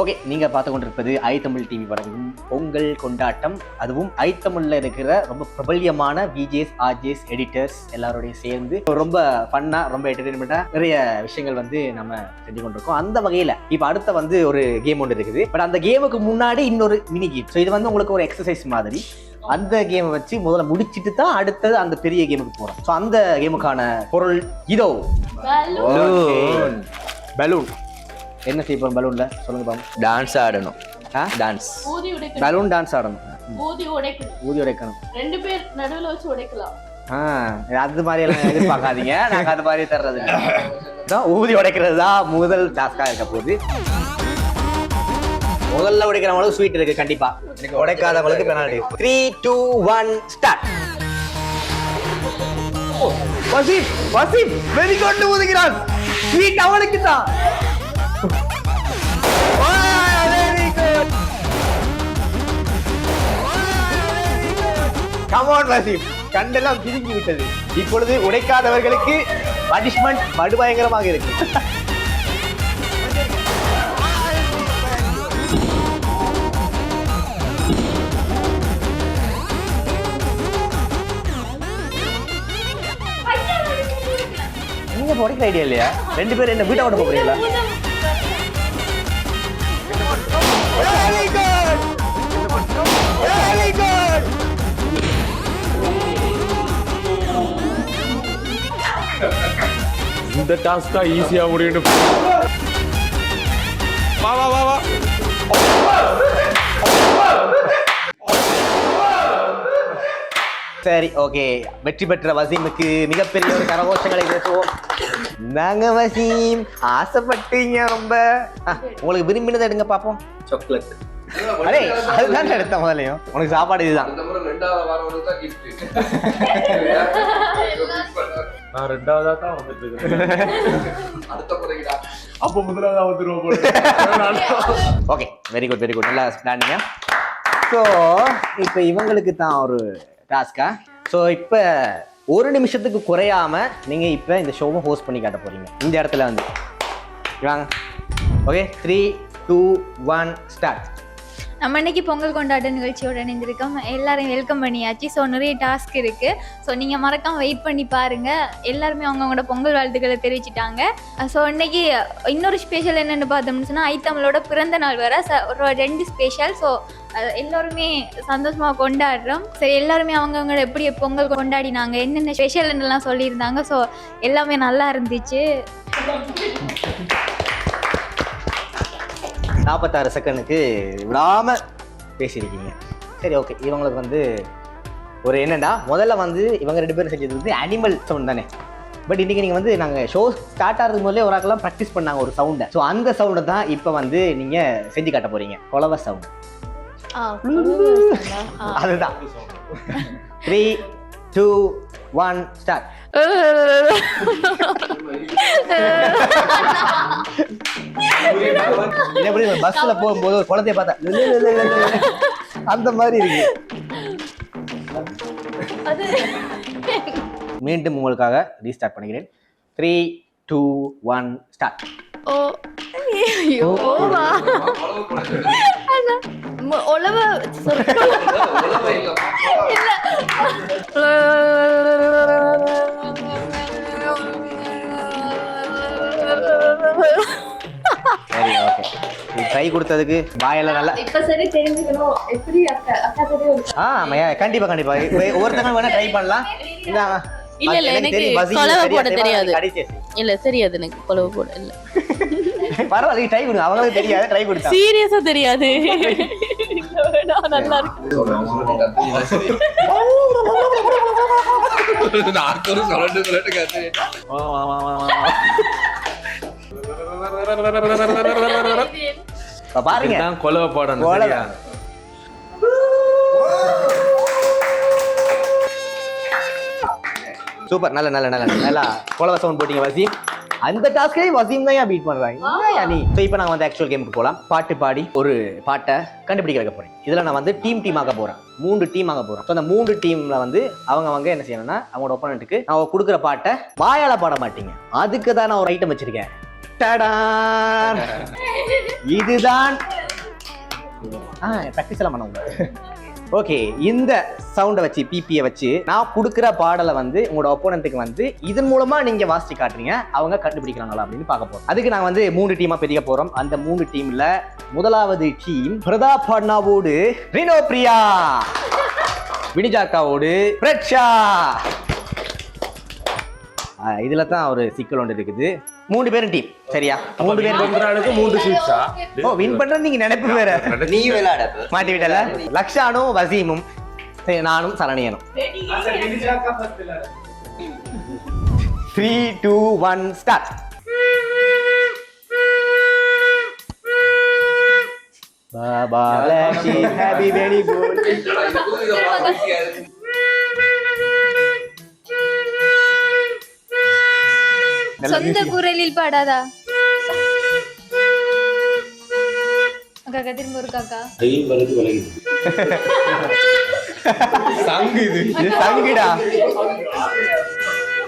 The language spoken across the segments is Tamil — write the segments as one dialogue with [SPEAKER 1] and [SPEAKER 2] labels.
[SPEAKER 1] ஓகே நீங்கள் பார்த்து கொண்டிருப்பது ஐ தமிழ் டிவி வழங்கும் பொங்கல் கொண்டாட்டம் அதுவும் ஐ இருக்கிற ரொம்ப பிரபல்யமான விஜேஸ் ஆர்ஜேஸ் எடிட்டர்ஸ் எல்லாரோடையும் சேர்ந்து ரொம்ப ஃபன்னாக ரொம்ப என்டர்டைன்மெண்ட்டாக நிறைய விஷயங்கள் வந்து நம்ம செஞ்சு கொண்டிருக்கோம் அந்த வகையில் இப்போ அடுத்த வந்து ஒரு கேம் ஒன்று இருக்குது பட் அந்த கேமுக்கு முன்னாடி இன்னொரு மினி கேம் ஸோ இது வந்து உங்களுக்கு ஒரு எக்ஸசைஸ் மாதிரி அந்த கேமை வச்சு முதல்ல முடிச்சிட்டு தான் அடுத்தது அந்த பெரிய கேமுக்கு போறோம். ஸோ அந்த கேமுக்கான பொருள் இதோ. பலூன் பலூன் என்ன செய்ய போறோம் பலூன்ல சொல்லுங்க பாம்
[SPEAKER 2] டான்ஸ் ஆடணும்.
[SPEAKER 1] ஆ?
[SPEAKER 2] டான்ஸ்
[SPEAKER 1] பலூன் டான்ஸ் ஆடணும்.
[SPEAKER 3] ஊதி உடைக்கணும்.
[SPEAKER 1] ஊதி உடைக்கணும்.
[SPEAKER 3] ரெண்டு பேர் நடுவுல வச்சு உடைக்கலாம்.
[SPEAKER 1] ஆ அது மாதிரி எல்லாம் எதிர்பார்க்காதீங்க. நாங்க அது மாதிரி தர்றது. இதான் ஊதி உடைக்கிறது தான் முதல் டாஸ்கா இருக்க போகுது. முதல்ல உடைக்கிறவங்களுக்கு ஸ்வீட் இருக்கு கண்டிப்பா. உடைக்காதவங்களுக்கு penalty three two one start வசீப் வசீப் வெறி கொண்டு ஊதுகிறான். ஸ்வீட் அவனுக்கு தான். கமான் வசீப் கண்டெல்லாம் பிதுங்கி விட்டது. இப்பொழுது உடைக்காதவர்களுக்கு பனிஷ்மெண்ட் படுபயங்கரமாக இருக்கு. உடைக்கிற ஐடியா இல்லையா? ரெண்டு பேரும் என்ன வீட்டை விட போறீங்களா!
[SPEAKER 4] இந்த டாஸ்க் தான் ஈஸியா முடியும் வா வா வா வா.
[SPEAKER 1] சரி ஓகே வெற்றி பெற்ற வசீமுக்கு மிகப்பெரிய ஒரு கரகோஷங்களை பேசுவோம். நாங்க வசீம். ஆசைப்பட்டீங்க ரொம்ப. உங்களுக்கு விரும்பினதை எடுங்க பாப்போம்
[SPEAKER 2] சாக்லேட்
[SPEAKER 1] அரே அதுதான் எடுத்த முதலையும் உனக்கு சாப்பாடு இதுதான்.
[SPEAKER 4] நான் ரெண்டாவதா தான் வந்துட்டு இருக்கேன் அப்ப முதலாவதா வந்துருவோம் போல
[SPEAKER 1] okay very good very good நல்லா பிளானிங்க ஸோ இப்போ இவங்களுக்கு தான் ஒரு டாஸ்கா ஸோ இப்போ ஒரு நிமிஷத்துக்கு குறையாம நீங்க இப்போ இந்த ஷோவை ஹோஸ்ட் பண்ணி காட்ட போறீங்க. இந்த இடத்துல வந்து. வாங்க. Okay three two one start
[SPEAKER 5] நம்ம இன்னைக்கு பொங்கல் கொண்டாட்ட நிகழ்ச்சியோட இணைந்திருக்கோம். எல்லாரையும் வெல்கம் பண்ணியாச்சு. ஸோ நிறைய டாஸ்க் இருக்கு. ஸோ நீங்கள் மறக்காம வெயிட் பண்ணி பாருங்க. எல்லாருமே அவங்கவுங்களோட பொங்கல் வாழ்த்துக்களை தெரிவிச்சிட்டாங்க. ஸோ இன்னைக்கு இன்னொரு ஸ்பெஷல் என்னென்னு பார்த்தோம்னு சொன்னால் ஐத்தமிழோட பிறந்த நாள் வர ஒரு ரெண்டு ஸ்பெஷல் ஸோ எல்லோருமே சந்தோஷமாக கொண்டாடுறோம். சரி எல்லாருமே அவங்கவுங்க எப்படி பொங்கல் கொண்டாடினாங்க என்னென்ன ஸ்பெஷல் சொல்லியிருந்தாங்க. ஸோ எல்லாமே நல்லா இருந்துச்சு.
[SPEAKER 1] நாற்பத்தாறு செகண்டுக்கு விடாம பேசியிருக்கீங்க. சரி ஓகே இவங்களுக்கு வந்து ஒரு என்னன்னா முதல்ல வந்து இவங்க ரெண்டு பேரும் செஞ்சது வந்து அனிமல் சவுண்ட் தானே. பட் இன்னைக்கு நீங்கள் வந்து நாங்கள் ஷோ ஸ்டார்ட் ஆகிறதுக்கு முதல்ல ஒரு ஆக்கெல்லாம் ப்ராக்டிஸ் பண்ணாங்க ஒரு சவுண்டை ஸோ அந்த சவுண்டை தான் இப்போ வந்து நீங்கள் செஞ்சு காட்ட போறீங்க. குலவ சவுண்ட் அதுதான். த்ரீ டூ ஒன் ஸ்டார்ட் பஸ்ல போகும்போது ஒரு குழந்தைய பார்த்தா லு, லு, லு, லு, லு, லு. அந்த மாதிரி இருக்கு. மீண்டும் உங்களுக்காக ரீஸ்டார்ட் பண்ணிக்கிறேன். த்ரீ டூ ஒன் ஸ்டார்ட்
[SPEAKER 5] ஓ ஐயோ வா
[SPEAKER 1] கொடுத்ததுக்கு வாயெல்லாம் நல்லா
[SPEAKER 3] இப்ப சரி தெரிஞ்சுக்கணும். எப்படி அக்கா அக்கா சரி ஒரு
[SPEAKER 1] ஆ ஆமாய்யா, கண்டிப்பா கண்டிப்பா. இப்ப ஒவ்வொருத்தங்க வேணா ட்ரை பண்ணலாம். இந்தாங்க.
[SPEAKER 6] இல்ல, இல்ல, எனக்கு கொலவை போட தெரியாது. இல்ல தெரியாது எனக்கு கொலவு போட இல்ல.
[SPEAKER 1] பரவாயில்ல ட்ரை கொடுங்க அவங்களுக்கு தெரியாது ட்ரை கொடுத்தா.
[SPEAKER 6] சீரியஸா தெரியாது. நல்லா இருக்கு
[SPEAKER 2] நாக்கூர் சொல்லட்டு சொல்லட்டு கத்து.
[SPEAKER 1] வா, வா, வா, வா, வா. இப்ப பாருங்க.
[SPEAKER 4] கொலவை போடணும்
[SPEAKER 1] கொலவை.
[SPEAKER 4] சரியா?
[SPEAKER 1] சூப்பர். நல்ல நல்ல நல்ல நல்லா குலவ சவுண்ட் போட்டீங்க வசி அந்த டாஸ்க்லயே வசீம் தான் பீட் பண்றாங்க. என்னய்யா நீ? ஸோ இப்போ நான் வந்து ஆக்சுவல் கேமுக்கு போகலாம் பாட்டு பாடி ஒரு பாட்டை கண்டுபிடிக்க வைக்க போறேன். இதுல நான் வந்து டீம் டீம் ஆக போறேன். மூன்று டீம் ஆக போறேன் ஸோ அந்த மூன்று டீம்ல வந்து அவங்க அவங்க என்ன செய்யணும்னா அவங்களோட ஒப்பனண்ட்டுக்கு நான் கொடுக்குற பாட்டை வாயால பாட மாட்டீங்க. அதுக்கு தான் நான் ஒரு ஐட்டம் வச்சிருக்கேன். டடார் இதுதான். ஆ ப்ராக்டிஸ் எல்லாம் பண்ணுவாங்க ஓகே இந்த சவுண்டை வச்சு பிபியை வச்சு நான் கொடுக்குற பாடலை வந்து உங்களோட ஒப்போனண்ட்டுக்கு வந்து இதன் மூலமா நீங்க வாசிச்சு காட்டுறீங்க. அவங்க கண்டுபிடிக்கிறாங்களா அப்படின்னு பார்க்க போறோம். அதுக்கு நான் வந்து மூணு டீமா பிரிக்க போறோம். அந்த மூணு டீம்ல முதலாவது டீம் பிரதாப் பாட்னாவோடு ரினோ பிரியா. வினிஜாக்காவோடு பிரட்சா இதுல தான் ஒரு சிக்கல் ஒன்று இருக்குது. மூணு பேரும் டீம் சரியா? மூணு பேரும்
[SPEAKER 4] பண்றானுக்கு மூன்று சீட்ஸா
[SPEAKER 1] ஓ வின் பண்ற நீங்க நினைப்பு வேற.
[SPEAKER 2] நீ விளையாட
[SPEAKER 1] மாட்டி விட்டல லக்ஷானும் வசீமும் சரி, நானும் சரணியனும். த்ரீ டூ ஒன் ஸ்டார்ட் பாபா ஹாப்பி வெரி குட்
[SPEAKER 5] சொந்த குரலில் பாடாதா? காக்கா திரும்ப ஒரு காக்கா.
[SPEAKER 4] சங்கு இது.
[SPEAKER 1] இது சங்குடா.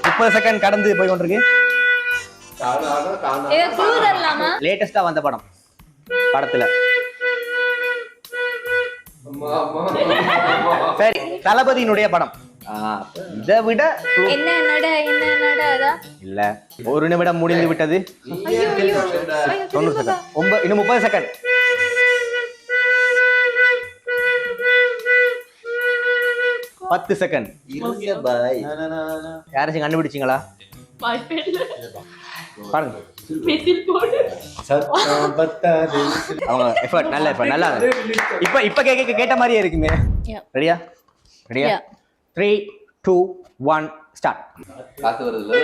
[SPEAKER 1] முப்பது செகண்ட் கடந்து போய் கொண்டிருக்கு. லேட்டஸ்டா வந்த படம். படத்துல. சரி தளபதியினுடைய படம். இதை விட
[SPEAKER 5] என்ன நட என்ன நட அதா?
[SPEAKER 1] இல்ல ஒரு நிமிடம் முடிந்து விட்டது. தொண்ணூறு செகண்ட் ஒன்பது இன்னும் முப்பது செகண்ட் பத்து செகண்ட் யாராச்சும் கண்டுபிடிச்சிங்களா? பாருங்க. அவங்க எஃபர்ட் நல்ல எஃபர்ட் நல்லா இருக்கு. இப்ப இப்ப கேட்க கேட்ட மாதிரியே இருக்குமே.
[SPEAKER 5] Yeah.
[SPEAKER 1] ரெடியா ரெடியா. த்ரீ டூ ஒன் ஸ்டார்ட்
[SPEAKER 2] காத்து வருதுல்ல?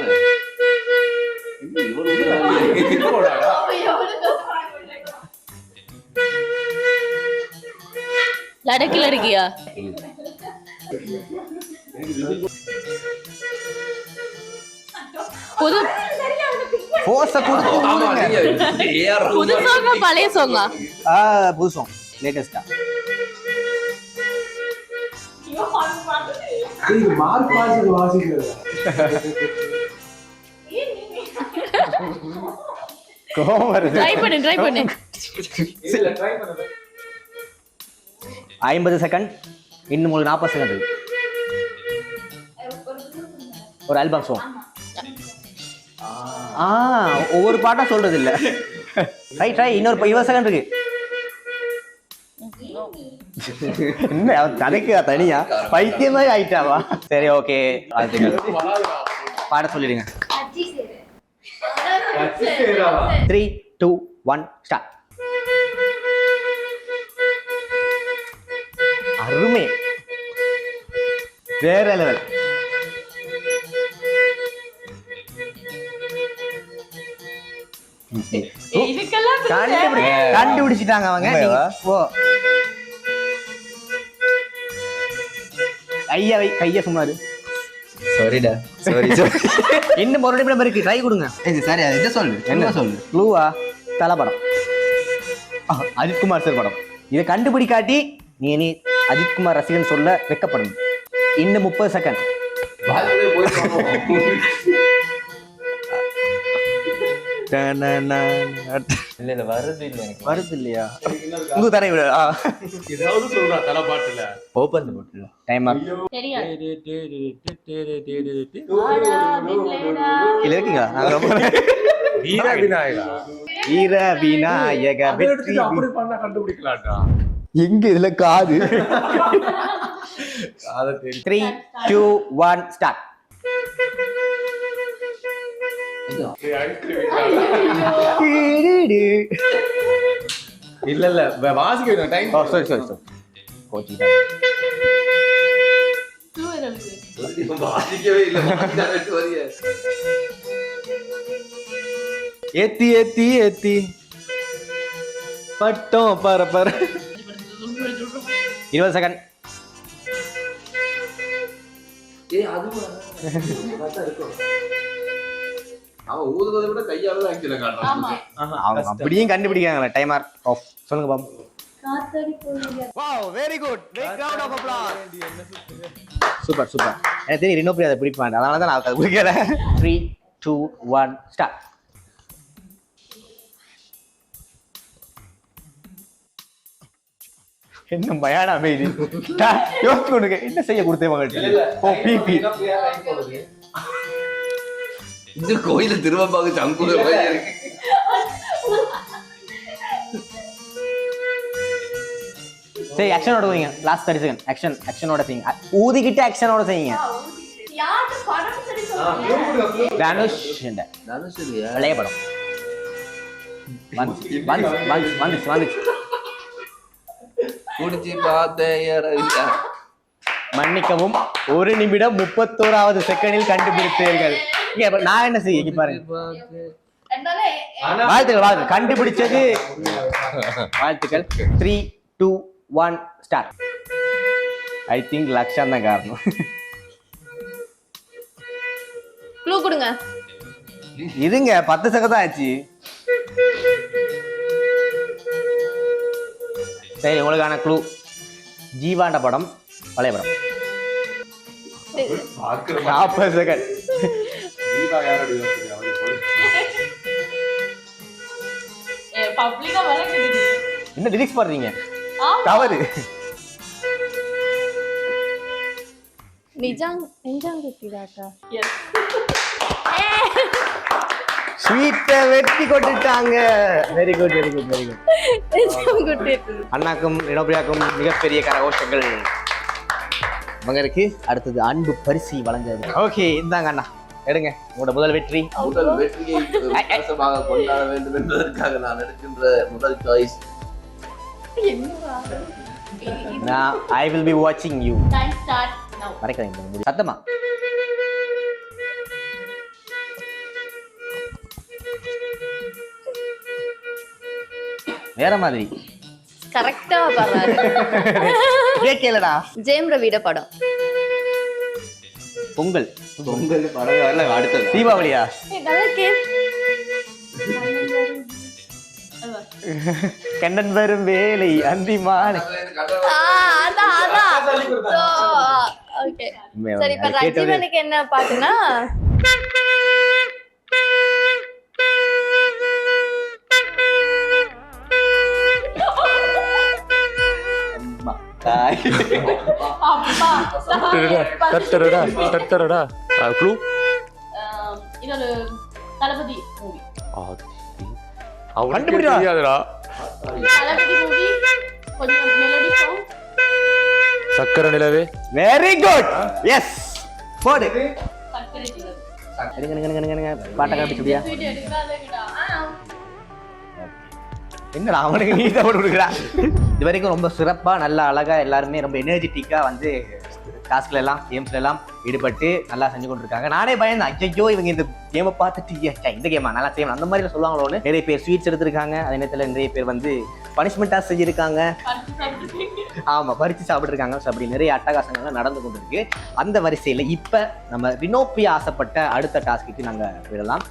[SPEAKER 6] லடக்கில் இருக்கியா? புது
[SPEAKER 1] ஃபோர்ஸ கொடுத்து.
[SPEAKER 6] புது சாங்கா பழைய சாங்கா
[SPEAKER 1] ஆ புதுசம் லேட்டஸ்டா கோவம் வருது.
[SPEAKER 6] ட்ரை பண்ணு ட்ரை பண்ணு.
[SPEAKER 1] ஐம்பது செகண்ட் இன்னும் உங்களுக்கு நாற்பது செகண்ட் இருக்கு. ஒரு ஆல்பம் சாங் ஆ ஒவ்வொரு பாட்டா சொல்றது இல்ல ட்ரை ட்ரை இன்னொரு இருபது செகண்ட் இருக்கு. என்ன கதைக்கு தனியா பைத்தியமே ஆயிட்டாவா சரி ஓகே பாட சொல்லிடுங்க த்ரீ டூ ஒன் ஸ்டார்ட் அருமை வேற லெவல் கண்டுபிடிச்சிட்டாங்க அவங்க நீங்க கைய வை கைய சும்மாரு
[SPEAKER 2] சாரிடா சாரி சாரி
[SPEAKER 1] ஒரு நிமிடம் இருக்கு? ட்ரை கொடுங்க.
[SPEAKER 2] சரி அது இதை சொல்லு? என்ன சொல்லு?
[SPEAKER 1] க்ளூவா தலை படம் அஜித்குமார் சார் படம். இதை கண்டுபிடிக்காட்டி நீ நீ அஜித்குமார் ரசிகன் சொல்ல வெக்கப்படும் இன்னும் முப்பது செகண்ட்
[SPEAKER 2] இல்ல இல்ல வருது இல்ல எனக்கு.
[SPEAKER 1] வருது இல்லையா உங்க தரை விடு
[SPEAKER 4] ஏதாவது சொல்றா தலை பாட்டுல.
[SPEAKER 2] ஓபன் போட்டுல
[SPEAKER 1] டைம்
[SPEAKER 6] தெரியாது.
[SPEAKER 1] இல்ல இருக்கீங்களா? நாங்க ரொம்ப
[SPEAKER 4] வீர விநாயகா.
[SPEAKER 1] வீர விநாயக
[SPEAKER 4] அதை
[SPEAKER 1] வெற்றி
[SPEAKER 4] எடுத்துட்டு அப்படி பண்ணா கண்டுபிடிக்கலாம்டா.
[SPEAKER 1] எங்க இதுல காது?
[SPEAKER 4] தெரியும்
[SPEAKER 1] த்ரீ டூ ஒன் ஸ்டார்ட்
[SPEAKER 4] இல்ல இல்ல வாசிக்க டைம்
[SPEAKER 1] சரி சரி சரி.
[SPEAKER 2] வாசிக்கவே இல்ல
[SPEAKER 1] ஏத்தி ஏத்தி ஏத்தி பட்டம் பர பர. இருபது செகண்ட்
[SPEAKER 2] ஏய் அதுவா பார்த்தா இருக்கும். அவன் ஊதுவதை விட கையால தான் ஆக்சுவலா
[SPEAKER 3] ஆமா.
[SPEAKER 2] காட்டுறான்
[SPEAKER 1] அவங்க அப்படியும் கண்டுபிடிக்காங்களே டைமர் ஆஃப் சொல்லுங்க wow very good super super எனக்கு தெரியும் ரினோப்ரி அதை பிடிப்பாங்க. அதனால தான் நான் அதை பிடிக்கல த்ரீ டூ ஒன் ஸ்டார்ட் என்ன பயான அமைதி. யோசிச்சு என்ன செய்ய கொடுத்தேன் மகள்கிட்ட ஓ பிபி
[SPEAKER 2] இந்த கோயில திருவம்பாக்கு சங்குல போய் இருக்கு.
[SPEAKER 1] சரி ஆக்ஷனோட வைங்க லாஸ்ட் தேர்ட்டி செகண்ட் ஆக்ஷன் ஆக்ஷனோட செய்யுங்க. ஊதிக்கிட்டு ஆக்ஷனோட செய்யுங்க.
[SPEAKER 3] யாரு படம் சரி சொல்லுங்க
[SPEAKER 1] தனுஷ்
[SPEAKER 2] தனுஷரியா
[SPEAKER 1] பழைய படம். வந்துச்சு வந்துச்சு
[SPEAKER 2] குடிச்சு பார்த்தேன்
[SPEAKER 1] மன்னிக்கவும் ஒரு நிமிடம் முப்பத்தோராவது செகண்டில் கண்டுபிடித்தீர்கள். நான் என்ன செய்ய பாருங்க.
[SPEAKER 3] என்னால
[SPEAKER 1] வாழ்த்துக்கள் வாழ்த்துக்கள். கண்டுபிடிச்சது. வாழ்த்துக்கள். Three two one start I think லக்ஷம் தான் காரணம்.
[SPEAKER 6] க்ளூ கொடுங்க.
[SPEAKER 1] இதுங்க பத்து செகண்ட் தான் ஆச்சு. சரி உங்களுக்கான க்ளூ ஜீவாண்ட படம் பழைய படம். நாற்பது செகண்ட்
[SPEAKER 4] தீபா யாரோட யோசிக்கிறா? அவளுக்கு போடு.
[SPEAKER 3] பப்ளிக்கா வளர்க்குது
[SPEAKER 1] என்ன லிரிக்ஸ் பாடுறீங்க. தவறு.
[SPEAKER 6] நிஜாங் நெஞ்சாங் குத்திதாக்கா
[SPEAKER 3] எஸ்
[SPEAKER 1] ஸ்வீட்டை வெட்டி கொட்டுட்டாங்க. Very good very good very good அண்ணாக்கும் ரினோபியாக்கும் மிகப்பெரிய கரகோஷங்கள் மகருக்கு அடுத்தது அன்பு பரிசு வழங்குறது ஓகே இந்தாங்க அண்ணா. எடுங்க. உங்களோட முதல் வெற்றி.
[SPEAKER 2] முதல் வெற்றியை கொண்டாட வேண்டும் என்பதற்காக நான் எடுக்கின்ற முதல் சாய்ஸ்
[SPEAKER 1] நான் ஐ வில் பி வாட்சிங் யூ
[SPEAKER 3] டைம் ஸ்டார்ட் நவ
[SPEAKER 1] மறைக்காதீங்க சத்தமா? வேற மாதிரி.
[SPEAKER 6] கரெக்டா பாடுறாரு
[SPEAKER 1] கேட்கலடா.
[SPEAKER 6] ஜெயம் ரவிட படம்.
[SPEAKER 1] பொங்கல்.
[SPEAKER 2] பொங்கல் படம் வரல அடுத்தது.
[SPEAKER 1] தீபாவளியா?
[SPEAKER 6] நல்லா கே
[SPEAKER 1] கண்ணன் வரும் வேலை அந்தி மாலை.
[SPEAKER 6] சரி இப்ப ரஜிவனுக்கு என்ன பாட்டுனா.
[SPEAKER 3] அப்பா
[SPEAKER 4] தட்டரடா தட்டரடா க்ளூ
[SPEAKER 3] ஒரு தளபதி மூவி
[SPEAKER 4] அவனுக்கு. தெரியாதுடா
[SPEAKER 3] தளபதி மூவி கொஞ்சம் மெலடி சாங்
[SPEAKER 4] சக்கர நிலவே
[SPEAKER 1] வெரி குட் எஸ் போடு
[SPEAKER 3] சக்கரை சின்னது
[SPEAKER 1] எடுங்க எடுங்க, எடுங்க எடுங்க பாட்டை காமிச்சுடியா என்னடா அவனுக்கு நீ தான் போட்டு கொடுக்குறா இது வரைக்கும் ரொம்ப சிறப்பா நல்லா அழகா எல்லாருமே ரொம்ப எனர்ஜெட்டிக்கா வந்து டாஸ்க்ல எல்லாம் கேம்ஸ்ல எல்லாம் ஈடுபட்டு நல்லா செஞ்சு கொண்டிருக்காங்க. நானே பயந்தேன். ஐயோ இவங்க இந்த கேமை பார்த்துட்டு இந்த கேமா நல்லா செய்யணும். அந்த மாதிரி சொல்லுவாங்களோன்னு நிறைய பேர் ஸ்வீட்ஸ் எடுத்திருக்காங்க. அதே நேரத்தில் நிறைய பேர் வந்து பனிஷ்மெண்ட்டாக செஞ்சிருக்காங்க. ஆமாம் பறித்து சாப்பிட்ருக்காங்க ஸோ அப்படி நிறைய அட்டகாசங்கள்லாம் நடந்து கொண்டிருக்கு. அந்த வரிசையில் இப்போ நம்ம ரினோப்பியா ஆசைப்பட்ட அடுத்த டாஸ்க்கு நாங்கள் விடலாம்